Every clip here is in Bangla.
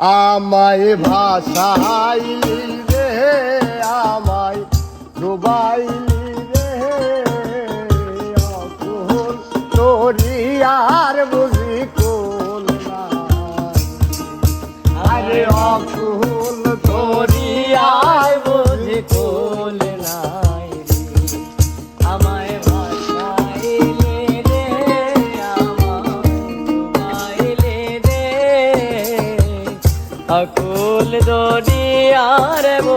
আমায় ভাষাইলি রে আমায় ডুবাইলি রে। অকুল তোরিয়ার আকুল দুনিয়ার মো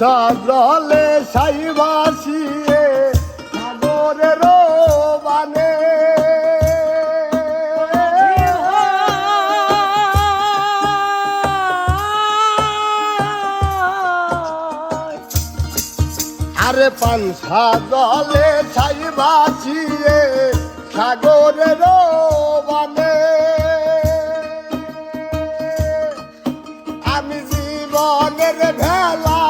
সাজলে সাইবাসিয়ে আরে পান সাজলে সাইবাসিয়ে সাগরের মানে আমি জীবনের ভেলা